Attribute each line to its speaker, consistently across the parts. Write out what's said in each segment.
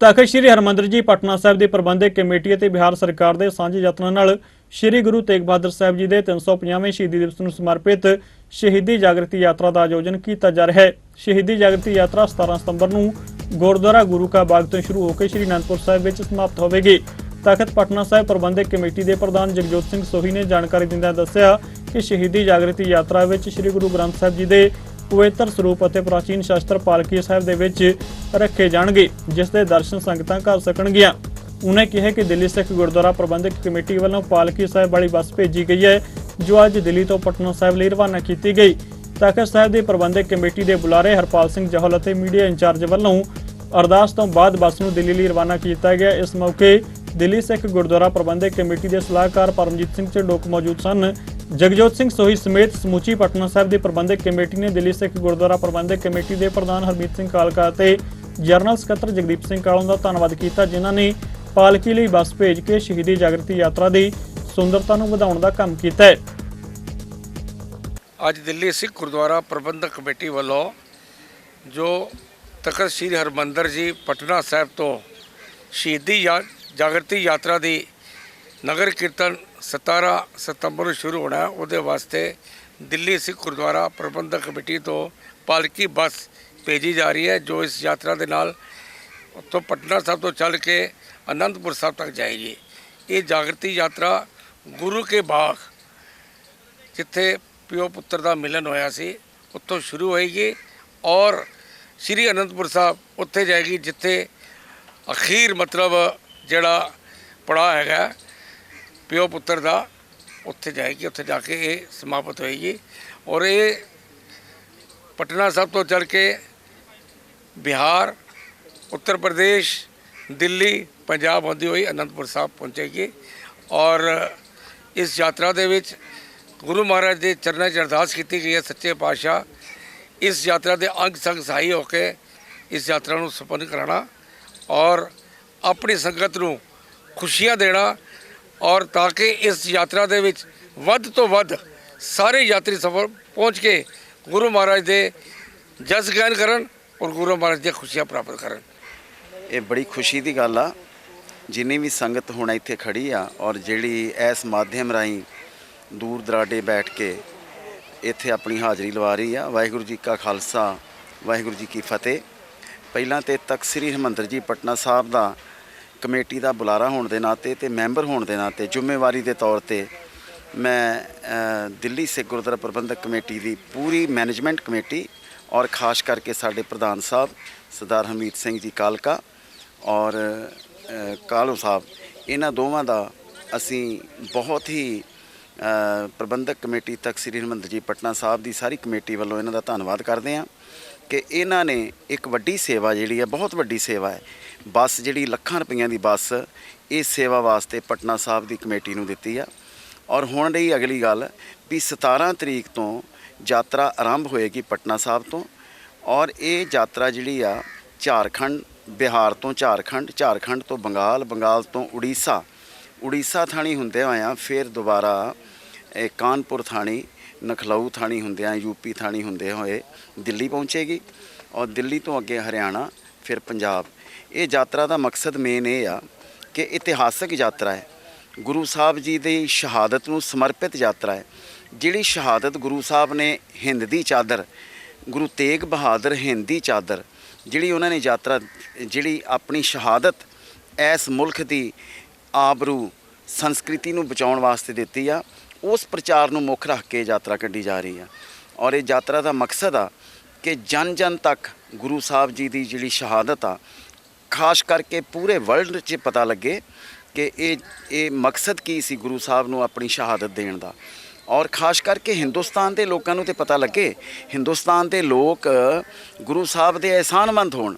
Speaker 1: ਤਖਤ ਸ੍ਰੀ ਹਰਮੰਦਰ ਜੀ ਪਟਨਾ ਸਾਹਿਬ ਦੀ ਪ੍ਰਬੰਧਕ ਕਮੇਟੀ ਅਤੇ ਬਿਹਾਰ ਸਰਕਾਰ ਦੇ ਸਾਂਝੇ ਯਤਨਾਂ ਨਾਲ ਸ੍ਰੀ ਗੁਰੂ ਤੇਗ ਬਹਾਦਰ ਸਾਹਿਬ ਜੀ ਦੇ 350ਵੇਂ ਸ਼ਹੀਦੀ ਦਿਵਸ ਨੂੰ ਸਮਰਪਿਤ ਸ਼ਹੀਦੀ ਜਾਗਰਤੀ ਯਾਤਰਾ ਦਾ ਆਯੋਜਨ ਕੀਤਾ ਜਾ ਰਿਹਾ ਹੈ। ਸ਼ਹੀਦੀ ਜਾਗਰਤੀ ਯਾਤਰਾ 17 ਸਤੰਬਰ ਨੂੰ ਗੁਰਦੁਆਰਾ ਗੁਰੂ ਕਾ ਬਾਗ ਤੋਂ ਸ਼ੁਰੂ ਹੋ ਕੇ ਸ੍ਰੀ ਅਨੰਦਪੁਰ ਸਾਹਿਬ ਵਿੱਚ ਸਮਾਪਤ ਹੋਵੇਗੀ। ਤਖਤ ਪਟਨਾ ਸਾਹਿਬ ਪ੍ਰਬੰਧਕ ਕਮੇਟੀ ਦੇ ਪ੍ਰਧਾਨ ਜਗਜੋਤ ਸਿੰਘ ਸੋਹੀ ਨੇ ਜਾਣਕਾਰੀ ਦਿੰਦਿਆਂ ਦੱਸਿਆ ਕਿ ਸ਼ਹੀਦੀ ਜਾਗਰਤੀ ਯਾਤਰਾ ਵਿੱਚ ਸ੍ਰੀ ਗੁਰੂ ਗ੍ਰੰਥ ਸਾਹਿਬ ਜੀ ਦੇ ਪਵਿੱਤਰ ਸਰੂਪ ਅਤੇ ਪ੍ਰਾਚੀਨ ਸ਼ਾਸਤਰ ਪਾਲਕੀ ਸਾਹਿਬ ਦੇ ਵਿੱਚ ਰੱਖੇ ਜਾਣਗੇ, ਜਿਸ ਦੇ ਦਰਸ਼ਨ ਸੰਗਤਾਂ ਕਰ ਸਕਣਗੀਆਂ। ਉਨ੍ਹਾਂ ਕਿਹਾ ਕਿ ਦਿੱਲੀ ਸਿੱਖ ਗੁਰਦੁਆਰਾ ਪ੍ਰਬੰਧਕ ਕਮੇਟੀ ਵੱਲੋਂ ਪਾਲਕੀ ਸਾਹਿਬ ਵਾਲੀ ਬੱਸ ਭੇਜੀ ਗਈ ਹੈ, ਜੋ ਅੱਜ ਦਿੱਲੀ ਤੋਂ ਪਟਨਾ ਸਾਹਿਬ ਲਈ ਰਵਾਨਾ ਕੀਤੀ ਗਈ। ਤਖਤ ਸਾਹਿਬ ਦੀ ਪ੍ਰਬੰਧਕ ਕਮੇਟੀ ਦੇ ਬੁਲਾਰੇ ਹਰਪਾਲ ਸਿੰਘ ਜਹਲ ਅਤੇ ਮੀਡੀਆ ਇੰਚਾਰਜ ਵੱਲੋਂ ਅਰਦਾਸ ਤੋਂ ਬਾਅਦ ਬੱਸ ਨੂੰ ਦਿੱਲੀ ਲਈ ਰਵਾਨਾ ਕੀਤਾ ਗਿਆ। ਇਸ ਮੌਕੇ ਦਿੱਲੀ ਸਿੱਖ ਗੁਰਦੁਆਰਾ ਪ੍ਰਬੰਧਕ ਕਮੇਟੀ ਦੇ ਸਲਾਹਕਾਰ ਪਰਮਜੀਤ ਸਿੰਘ ਢੋਕ ਮੌਜੂਦ ਸਨ। ਜਗਜੋਤ ਸਿੰਘ ਸੋਹੀ ਸਮੇਤ ਸਮੁੱਚੀ ਪਟਨਾ ਸਾਹਿਬ ਦੀ ਪ੍ਰਬੰਧਕ ਕਮੇਟੀ ਨੇ ਦਿੱਲੀ ਸਿੱਖ ਗੁਰਦੁਆਰਾ ਪ੍ਰਬੰਧਕ ਕਮੇਟੀ ਦੇ ਪ੍ਰਧਾਨ ਹਰਮੀਤ ਸਿੰਘ ਕਾਲਕਾ ਅਤੇ ਜਨਰਲ ਸਕੱਤਰ ਜਗਦੀਪ ਸਿੰਘ ਕਾਲੋਂ ਦਾ ਧੰਨਵਾਦ ਕੀਤਾ, ਜਿਨ੍ਹਾਂ ਨੇ ਪਾਲਕੀ ਲਈ ਬੱਸ ਭੇਜ ਕੇ ਸ਼ਹੀਦੀ ਜਾਗਰਤੀ ਯਾਤਰਾ ਦੀ ਸੁੰਦਰਤਾ ਨੂੰ ਵਧਾਉਣ ਦਾ ਕੰਮ ਕੀਤਾ ਹੈ।
Speaker 2: ਅੱਜ ਦਿੱਲੀ ਸਿੱਖ ਗੁਰਦੁਆਰਾ ਪ੍ਰਬੰਧਕ ਕਮੇਟੀ ਵੱਲੋਂ ਜੋ ਤਖਤ ਸ੍ਰੀ ਹਰਮੰਦਰ ਜੀ ਪਟਨਾ ਸਾਹਿਬ ਤੋਂ ਸ਼ਹੀਦੀ ਯਾ- ਜਾਗਰਤੀ ਯਾਤਰਾ ਦੀ ਨਗਰ ਕੀਰਤਨ 17 ਸਤੰਬਰ ਨੂੰ ਸ਼ੁਰੂ ਹੋਣਾ ਉਹਦੇ ਵਾਸਤੇ ਦਿੱਲੀ ਸਿੱਖ ਗੁਰਦੁਆਰਾ ਪ੍ਰਬੰਧਕ ਕਮੇਟੀ ਤੋਂ ਪਾਲਕੀ ਬੱਸ ਭੇਜੀ ਜਾ ਰਹੀ ਹੈ, ਜੋ ਇਸ ਯਾਤਰਾ ਦੇ ਨਾਲ ਉੱਥੋਂ ਪਟਨਾ ਸਾਹਿਬ ਤੋਂ ਚੱਲ ਕੇ ਅਨੰਦਪੁਰ ਸਾਹਿਬ ਤੱਕ ਜਾਏਗੀ। ਇਹ ਜਾਗਰਤੀ ਯਾਤਰਾ ਗੁਰੂ ਕੇ ਬਾਗ, ਜਿੱਥੇ ਪਿਓ ਪੁੱਤਰ ਦਾ ਮਿਲਨ ਹੋਇਆ ਸੀ, ਉੱਥੋਂ ਸ਼ੁਰੂ ਹੋਏਗੀ ਔਰ ਸ੍ਰੀ ਅਨੰਦਪੁਰ ਸਾਹਿਬ ਉੱਥੇ ਜਾਏਗੀ, ਜਿੱਥੇ ਅਖੀਰ ਮਤਲਬ ਜਿਹੜਾ ਪੜਾ ਹੈਗਾ, ਪਿਓ ਪੁੱਤਰ ਦਾ ਉੱਥੇ ਜਾਏਗੀ, ਉੱਥੇ ਜਾ ਕੇ ਇਹ ਸਮਾਪਤ ਹੋਏਗੀ। ਔਰ ਇਹ ਪਟਨਾ ਸਾਹਿਬ ਤੋਂ ਚੱਲ ਕੇ ਬਿਹਾਰ, ਉੱਤਰ ਪ੍ਰਦੇਸ਼, ਦਿੱਲੀ, ਪੰਜਾਬ ਹੁੰਦੀ ਹੋਈ ਅਨੰਦਪੁਰ ਸਾਹਿਬ ਪਹੁੰਚੇਗੀ। ਔਰ ਇਸ ਯਾਤਰਾ ਦੇ ਵਿੱਚ ਗੁਰੂ ਮਹਾਰਾਜ ਦੇ ਚਰਨਾਂ 'ਚ ਅਰਦਾਸ ਕੀਤੀ ਗਈ ਹੈ ਸੱਚੇ ਪਾਤਸ਼ਾਹ। ਇਸ ਯਾਤਰਾ ਦੇ ਅੰਗ ਸੰਗ ਸਹਾਈ ਹੋ ਕੇ ਇਸ ਯਾਤਰਾ ਨੂੰ ਸੰਪੰਨ ਕਰਾਉਣਾ ਔਰ ਆਪਣੀ ਸੰਗਤ ਨੂੰ ਖੁਸ਼ੀਆਂ ਦੇਣਾ ਔਰ ਤਾਂ ਕਿ ਇਸ ਯਾਤਰਾ ਦੇ ਵਿੱਚ ਵੱਧ ਤੋਂ ਵੱਧ ਸਾਰੇ ਯਾਤਰੀ ਸਫਰ ਪਹੁੰਚ ਕੇ ਗੁਰੂ ਮਹਾਰਾਜ ਦੇ ਜਸ ਗਿਆਨ ਕਰਨ ਔਰ ਗੁਰੂ ਮਹਾਰਾਜ ਦੀਆਂ ਖੁਸ਼ੀਆਂ ਪ੍ਰਾਪਤ ਕਰਨ।
Speaker 3: ਇਹ ਬੜੀ ਖੁਸ਼ੀ ਦੀ ਗੱਲ ਆ। ਜਿੰਨੀ ਵੀ ਸੰਗਤ ਹੁਣ ਇੱਥੇ ਖੜੀ ਆ ਔਰ ਜਿਹੜੀ ਇਸ ਮਾਧਿਅਮ ਰਾਹੀਂ ਦੂਰ ਦਰਾਡੇ ਬੈਠ ਕੇ ਇੱਥੇ ਆਪਣੀ ਹਾਜ਼ਰੀ ਲਵਾ ਰਹੀ ਆ, ਵਾਹਿਗੁਰੂ ਜੀ ਕਾ ਖਾਲਸਾ, ਵਾਹਿਗੁਰੂ ਜੀ ਕੀ ਫਤਿਹ। ਪਹਿਲਾਂ ਤੇ ਤਖਤ ਸ੍ਰੀ ਹਰਿਮੰਦਰ ਜੀ ਪਟਨਾ ਸਾਹਿਬ ਦਾ ਕਮੇਟੀ ਦਾ ਬੁਲਾਰਾ ਹੋਣ ਦੇ ਨਾਤੇ ਤੇ ਮੈਂਬਰ ਹੋਣ ਦੇ ਨਾਤੇ ਜ਼ਿੰਮੇਵਾਰੀ ਦੇ ਤੌਰ ਤੇ ਮੈਂ ਦਿੱਲੀ ਸਿੱਖ ਗੁਰਦੁਆਰਾ ਪ੍ਰਬੰਧਕ ਕਮੇਟੀ ਦੀ ਪੂਰੀ ਮੈਨੇਜਮੈਂਟ ਕਮੇਟੀ ਔਰ ਖਾਸ ਕਰਕੇ ਸਾਡੇ ਪ੍ਰਧਾਨ ਸਾਹਿਬ ਸਰਦਾਰ ਹਮੀਤ ਸਿੰਘ ਜੀ ਕਾਲਕਾ ਔਰ ਅ, ਕਾਲੂ ਸਾਹਿਬ ਇਹਨਾਂ ਦੋਵਾਂ ਦਾ ਅਸੀਂ ਬਹੁਤ ਹੀ ਪ੍ਰਬੰਧਕ ਕਮੇਟੀ ਤੱਕ ਸ੍ਰੀ ਹਰਿਮੰਦਰ ਜੀ ਪਟਨਾ ਸਾਹਿਬ ਦੀ ਸਾਰੀ ਕਮੇਟੀ ਵੱਲੋਂ ਇਹਨਾਂ ਦਾ ਧੰਨਵਾਦ ਕਰਦੇ ਹਾਂ ਕਿ ਇਹਨਾਂ ਨੇ ਇੱਕ ਵੱਡੀ ਸੇਵਾ ਜਿਹੜੀ ਹੈ ਬਹੁਤ ਵੱਡੀ ਸੇਵਾ ਹੈ ਬੱਸ ਜਿਹੜੀ ਲੱਖਾਂ ਰੁਪਈਆਂ ਦੀ ਬੱਸ ਇਸ ਸੇਵਾ ਵਾਸਤੇ ਪਟਨਾ ਸਾਹਿਬ ਦੀ ਕਮੇਟੀ ਨੂੰ ਦਿੱਤੀ ਆ। ਔਰ ਹੁਣ ਰਹੀ ਅਗਲੀ ਗੱਲ ਵੀ 17 ਤਰੀਕ ਤੋਂ ਯਾਤਰਾ ਆਰੰਭ ਹੋਏਗੀ ਪਟਨਾ ਸਾਹਿਬ ਤੋਂ ਔਰ ਇਹ ਯਾਤਰਾ ਜਿਹੜੀ ਆ ਝਾਰਖੰਡ, ਬਿਹਾਰ ਤੋਂ ਝਾਰਖੰਡ ਝਾਰਖੰਡ ਤੋਂ ਬੰਗਾਲ ਬੰਗਾਲ ਤੋਂ ਉੜੀਸਾ ਉੜੀਸਾ ਥਾਣੀ ਹੁੰਦੇ ਹੋਇਆਂ ਫਿਰ ਦੁਬਾਰਾ ਇਹ ਕਾਨਪੁਰ ਥਾਣੀ, ਨਖਲਊ ਥਾਣੀ ਹੁੰਦਿਆਂ ਯੂਪੀ ਥਾਣੀ ਹੁੰਦੇ ਹੋਏ ਦਿੱਲੀ ਪਹੁੰਚੇਗੀ ਔਰ ਦਿੱਲੀ ਤੋਂ ਅੱਗੇ ਹਰਿਆਣਾ, ਫਿਰ ਪੰਜਾਬ। ਇਹ ਯਾਤਰਾ ਦਾ ਮਕਸਦ ਮੇਨ ਇਹ ਆ ਕਿ ਇਤਿਹਾਸਕ ਯਾਤਰਾ ਹੈ। ਗੁਰੂ ਸਾਹਿਬ ਜੀ ਦੀ ਸ਼ਹਾਦਤ ਨੂੰ ਸਮਰਪਿਤ ਯਾਤਰਾ ਹੈ। ਜਿਹੜੀ ਸ਼ਹਾਦਤ ਗੁਰੂ ਸਾਹਿਬ ਨੇ ਹਿੰਦ ਦੀ ਚਾਦਰ, ਗੁਰੂ ਤੇਗ ਬਹਾਦਰ ਹਿੰਦ ਦੀ ਚਾਦਰ, ਜਿਹੜੀ ਉਹਨਾਂ ਨੇ ਯਾਤਰਾ, ਜਿਹੜੀ ਆਪਣੀ ਸ਼ਹਾਦਤ ਇਸ ਮੁਲਕ ਦੀ ਆਬਰੂ ਸੰਸਕ੍ਰਿਤੀ ਨੂੰ ਬਚਾਉਣ ਵਾਸਤੇ ਦਿੱਤੀ ਆ, ਉਸ ਪ੍ਰਚਾਰ ਨੂੰ ਮੁੱਖ ਰੱਖ ਕੇ ਯਾਤਰਾ ਕੱਢੀ ਜਾ ਰਹੀ ਆ। ਔਰ ਇਹ ਯਾਤਰਾ ਦਾ ਮਕਸਦ ਆ ਕਿ ਜਨ ਜਨ ਤੱਕ ਗੁਰੂ ਸਾਹਿਬ ਜੀ ਦੀ ਜਿਹੜੀ ਸ਼ਹਾਦਤ ਆ, ਖਾਸ ਕਰਕੇ ਪੂਰੇ ਵਰਲਡ 'ਚ ਪਤਾ ਲੱਗੇ ਕਿ ਇਹ ਇਹ ਮਕਸਦ ਕੀ ਸੀ ਗੁਰੂ ਸਾਹਿਬ ਨੂੰ ਆਪਣੀ ਸ਼ਹਾਦਤ ਦੇਣ ਦਾ। ਔਰ ਖਾਸ ਕਰਕੇ ਹਿੰਦੁਸਤਾਨ ਦੇ ਲੋਕਾਂ ਨੂੰ ਤੇ ਪਤਾ ਲੱਗੇ, ਹਿੰਦੁਸਤਾਨ ਦੇ ਲੋਕ ਗੁਰੂ ਸਾਹਿਬ ਦੇ ਅਹਿਸਾਨਮੰਦ ਹੋਣ,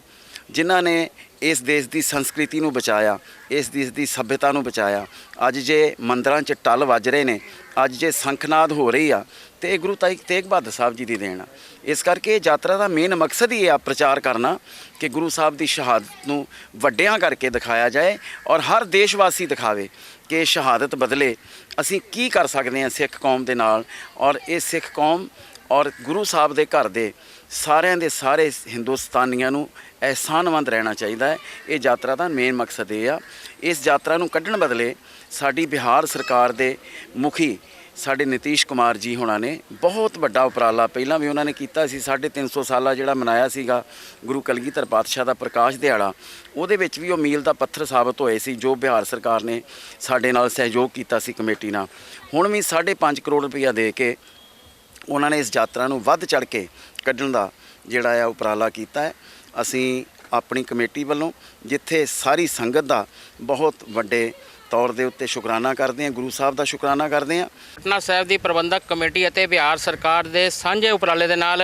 Speaker 3: ਜਿਨ੍ਹਾਂ ਨੇ ਇਸ ਦੇਸ਼ ਦੀ ਸੰਸਕ੍ਰਿਤੀ ਨੂੰ ਬਚਾਇਆ, ਇਸ ਦੇਸ਼ ਦੀ ਸਭਿਅਤਾ ਨੂੰ ਬਚਾਇਆ। ਅੱਜ ਜੇ ਮੰਦਰਾਂ 'ਚ ਟੱਲ ਵੱਜ ਰਹੇ ਨੇ, ਅੱਜ ਜੇ ਸੰਖਨਾਦ ਹੋ ਰਹੀ ਆ, ਤੇ ਇਹ ਗੁਰੂ ਤਾਈ ਤੇਗ ਬਹਾਦਰ ਸਾਹਿਬ ਜੀ ਦੀ ਦੇਣ ਆ। ਇਸ ਕਰਕੇ ਇਹ ਯਾਤਰਾ ਦਾ ਮੇਨ ਮਕਸਦ ਹੀ ਆ ਪ੍ਰਚਾਰ ਕਰਨਾ, ਕਿ ਗੁਰੂ ਸਾਹਿਬ ਦੀ ਸ਼ਹਾਦਤ ਨੂੰ ਵੱਡਿਆਂ ਕਰਕੇ ਦਿਖਾਇਆ ਜਾਏ ਔਰ ਹਰ ਦੇਸ਼ ਵਾਸੀ ਦਿਖਾਵੇ ਕਿ ਸ਼ਹਾਦਤ ਬਦਲੇ ਅਸੀਂ ਕੀ ਕਰ ਸਕਦੇ ਹਾਂ ਸਿੱਖ ਕੌਮ ਦੇ ਨਾਲ ਔਰ ਇਹ ਸਿੱਖ ਕੌਮ ਔਰ ਗੁਰੂ ਸਾਹਿਬ ਦੇ ਘਰ ਦੇ ਸਾਰਿਆਂ ਦੇ ਸਾਰੇ ਹਿੰਦੁਸਤਾਨੀਆਂ ਨੂੰ ਅਹਿਸਾਨਮੰਦ ਰਹਿਣਾ ਚਾਹੀਦਾ ਹੈ। ਇਹ ਯਾਤਰਾ ਦਾ ਮੇਨ ਮਕਸਦ ਇਹ ਆ। ਇਸ ਯਾਤਰਾ ਨੂੰ ਕੱਢਣ ਬਦਲੇ ਸਾਡੀ ਬਿਹਾਰ ਸਰਕਾਰ ਦੇ ਮੁਖੀ ਸਾਡੇ ਨਿਤੀਸ਼ ਕੁਮਾਰ ਜੀ ਹੋਣਾ ਨੇ ਬਹੁਤ ਵੱਡਾ ਉਪਰਾਲਾ ਪਹਿਲਾਂ ਵੀ ਉਹਨਾਂ ਨੇ ਕੀਤਾ ਸੀ। 350 ਸਾਲਾ ਜਿਹੜਾ ਮਨਾਇਆ ਸੀਗਾ ਗੁਰੂ ਕਲਗੀਧਰ ਪਾਤਸ਼ਾਹ ਦਾ ਪ੍ਰਕਾਸ਼ ਦਿਹਾੜਾ, ਉਹਦੇ ਵਿੱਚ ਵੀ ਉਹ ਮੀਲ ਦਾ ਪੱਥਰ ਸਾਬਤ ਹੋਏ ਸੀ, ਜੋ ਬਿਹਾਰ ਸਰਕਾਰ ਨੇ ਸਾਡੇ ਨਾਲ ਸਹਿਯੋਗ ਕੀਤਾ ਸੀ ਕਮੇਟੀ ਨਾਲ। ਹੁਣ ਵੀ 5.5 ਕਰੋੜ ਰੁਪਇਆ ਦੇ ਕੇ ਉਹਨਾਂ ਨੇ ਇਸ ਯਾਤਰਾ ਨੂੰ ਵੱਧ ਚੜ ਕੇ ਕੱਢਣ ਦਾ ਜਿਹੜਾ ਆ ਉਪਰਾਲਾ ਕੀਤਾ ਹੈ। ਅਸੀਂ ਆਪਣੀ ਕਮੇਟੀ ਵੱਲੋਂ ਜਿੱਥੇ ਸਾਰੀ ਸੰਗਤ ਦਾ ਬਹੁਤ ਵੱਡੇ ਤੌਰ ਦੇ ਉੱਤੇ ਸ਼ੁਕਰਾਨਾ ਕਰਦੇ ਹਾਂ, ਗੁਰੂ ਸਾਹਿਬ ਦਾ ਸ਼ੁਕਰਾਨਾ ਕਰਦੇ ਹਾਂ।
Speaker 4: ਪਟਨਾ ਸਾਹਿਬ ਦੀ ਪ੍ਰਬੰਧਕ ਕਮੇਟੀ ਅਤੇ ਬਿਹਾਰ ਸਰਕਾਰ ਦੇ ਸਾਂਝੇ ਉਪਰਾਲੇ ਦੇ ਨਾਲ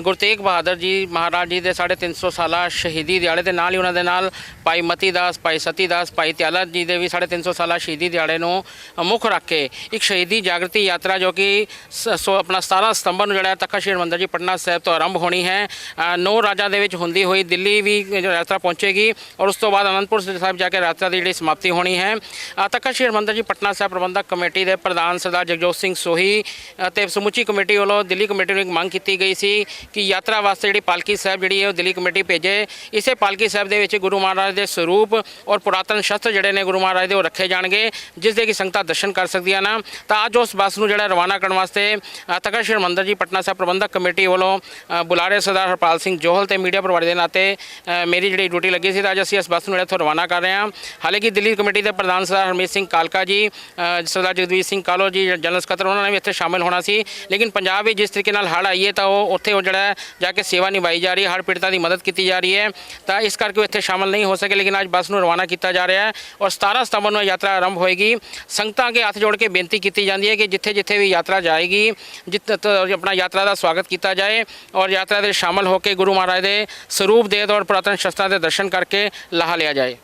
Speaker 4: ਗੁਰੂ ਤੇਗ ਬਹਾਦਰ ਜੀ ਮਹਾਰਾਜ ਜੀ ਦੇ 350 ਸਾਲਾ ਸ਼ਹੀਦੀ ਦਿਹਾੜੇ ਦੇ ਨਾਲ ਹੀ ਉਹਨਾਂ ਦੇ ਨਾਲ ਭਾਈ ਮਤੀ ਦਾਸ, ਭਾਈ ਸਤੀ ਦਾਸ, ਭਾਈ ਤਿਆਲਾ ਜੀ ਦੇ ਵੀ 350 ਸਾਲਾ ਸ਼ਹੀਦੀ ਦਿਹਾੜੇ ਨੂੰ ਮੁੱਖ ਰੱਖ ਕੇ ਇੱਕ ਸ਼ਹੀਦੀ ਜਾਗਰਤੀ ਯਾਤਰਾ ਜੋ ਕਿ ਸ- ਸੋ ਆਪਣਾ 17 ਸਤੰਬਰ ਨੂੰ ਜਿਹੜਾ ਹੈ ਤਖਤ ਸ੍ਰੀ ਹਰਿਮੰਦਰ ਜੀ ਪਟਨਾ ਸਾਹਿਬ ਤੋਂ ਆਰੰਭ ਹੋਣੀ ਹੈ। ਨੌ ਰਾਜਾਂ ਦੇ ਵਿੱਚ ਹੁੰਦੀ ਹੋਈ ਦਿੱਲੀ ਵੀ ਯਾਤਰਾ ਪਹੁੰਚੇਗੀ ਔਰ ਉਸ ਤੋਂ ਬਾਅਦ ਅਨੰਦਪੁਰ ਸਾਹਿਬ ਜਾ ਕੇ ਯਾਤਰਾ ਦੀ ਜਿਹੜੀ ਸਮਾਪਤੀ ਹੋਣੀ ਹੈ। ਤਖਤ ਸ੍ਰੀ ਹਰਿਮੰਦਰ ਜੀ, ਪਟਨਾ ਸਾਹਿਬ ਪ੍ਰਬੰਧਕ ਕਮੇਟੀ ਦੇ ਪ੍ਰਧਾਨ ਸਰਦਾਰ ਜਗਜੋਤ ਸਿੰਘ ਸੋਹੀ ਅਤੇ ਸਮੁੱਚੀ ਕਮੇਟੀ ਵੱਲੋਂ ਦਿੱਲੀ ਕਮੇਟੀ ਨੂੰ ਇੱਕ ਮੰਗ ਕੀਤੀ ਗਈ ਸੀ ਕਿ ਯਾਤਰਾ ਵਾਸਤੇ ਜਿਹੜੀ ਪਾਲਕੀ ਸਾਹਿਬ ਜਿਹੜੀ ਹੈ ਉਹ ਦਿੱਲੀ ਕਮੇਟੀ ਭੇਜੇ। ਇਸੇ ਪਾਲਕੀ ਸਾਹਿਬ ਦੇ ਵਿੱਚ ਗੁਰੂ ਮਹਾਰਾਜ ਦੇ ਸਰੂਪ ਔਰ ਪੁਰਾਤਨ ਸ਼ਸਤਰ ਜਿਹੜੇ ਨੇ ਗੁਰੂ ਮਹਾਰਾਜ ਦੇ ਉਹ ਰੱਖੇ ਜਾਣਗੇ, ਜਿਸ ਦੇ ਕਿ ਸੰਗਤਾਂ ਦਰਸ਼ਨ ਕਰ ਸਕਦੀਆਂ ਨਾ। ਤਾਂ ਅੱਜ ਉਸ ਬੱਸ ਨੂੰ ਜਿਹੜਾ ਰਵਾਨਾ ਕਰਨ ਵਾਸਤੇ ਤਖਤ ਸ੍ਰੀ ਹਰਿਮੰਦਰ ਜੀ, ਪਟਨਾ ਸਾਹਿਬ ਪ੍ਰਬੰਧਕ ਕਮੇਟੀ ਵੱਲੋਂ ਬੁਲਾਰੇ ਸਰਦਾਰ ਹਰਪਾਲ ਸਿੰਘ ਜੋਹਲ ਤੇ ਮੀਡੀਆ ਪਰਿਵਾਰ ਦੇ ਨਾਤੇ ਮੇਰੀ ਜਿਹੜੀ ਡਿਊਟੀ ਲੱਗੀ ਸੀ, ਤਾਂ ਅੱਜ ਅਸੀਂ ਇਸ ਬੱਸ ਨੂੰ ਜਿਹੜਾ ਇੱਥੋਂ ਰਵਾਨਾ ਕਰ ਰਹੇ ਹਾਂ। ਹਾਲਾਂਕਿ ਦਿੱਲੀ ਕਮੇਟੀ ਦੇ ਪ੍ਰਧਾਨ ਸਰਦਾਰ ਹਰਮੀਤ ਸਿੰਘ ਕਾਲਕਾ ਜੀ ਸਰਦਾਰ ਜਗਦੀਪ ਸਿੰਘ ਕਾਲੋ ਜੀ, ਜਨਰਲ ਸਕੱਤਰ, ਉਹਨਾਂ ਨੇ ਵੀ ਇੱਥੇ ਸ਼ਾਮਿਲ ਹੋਣਾ ਸੀ। ਲੇਕਿਨ ਪੰਜਾਬ ਵਿੱਚ ਜਿਸ ਤਰੀਕੇ ਨਾਲ ਹੜ੍ਹ ਆਈਏ ਤਾਂ ਉਹ ਉੱਥੇ ਉਹ ਜਿਹੜਾ ਜਾ ਕੇ ਸੇਵਾ ਨਿਭਾਈ ਜਾ ਰਹੀ ਹੈ, ਹੜ੍ਹ ਪੀੜਤਾਂ ਦੀ ਮਦਦ ਕੀਤੀ ਜਾ ਰਹੀ ਹੈ। ਤਾਂ ਇਸ ਕਰਕੇ ਉਹ ਇੱਥੇ ਸ਼ਾਮਿਲ ਨਹੀਂ ਹੋ ਸਕੇ, ਲੇਕਿਨ ਅੱਜ ਬੱਸ ਨੂੰ ਰਵਾਨਾ ਕੀਤਾ ਜਾ ਰਿਹਾ ਹੈ ਔਰ 17 ਸਤੰਬਰ ਨੂੰ ਇਹ ਯਾਤਰਾ ਆਰੰਭ ਹੋਏਗੀ। ਸੰਗਤਾਂ ਅੱਗੇ ਹੱਥ ਜੋੜ ਕੇ ਬੇਨਤੀ ਕੀਤੀ ਜਾਂਦੀ ਹੈ ਕਿ ਜਿੱਥੇ ਜਿੱਥੇ ਵੀ ਯਾਤਰਾ ਜਾਏਗੀ ਜਿੱਥੇ ਆਪਣਾ ਯਾਤਰਾ ਦਾ ਸਵਾਗਤ ਕੀਤਾ ਜਾਏ ਔਰ ਯਾਤਰਾ ਦੇ ਸ਼ਾਮਲ ਹੋ ਕੇ ਗੁਰੂ ਮਹਾਰਾਜ ਦੇ ਸਰੂਪ ਦੇ ਔਰ ਪੁਰਾਤਨ ਸ਼ਸਤਰਾਂ ਦੇ ਦਰਸ਼ਨ ਕਰਕੇ ਲਾਹਾ ਲਿਆ ਜਾਏ।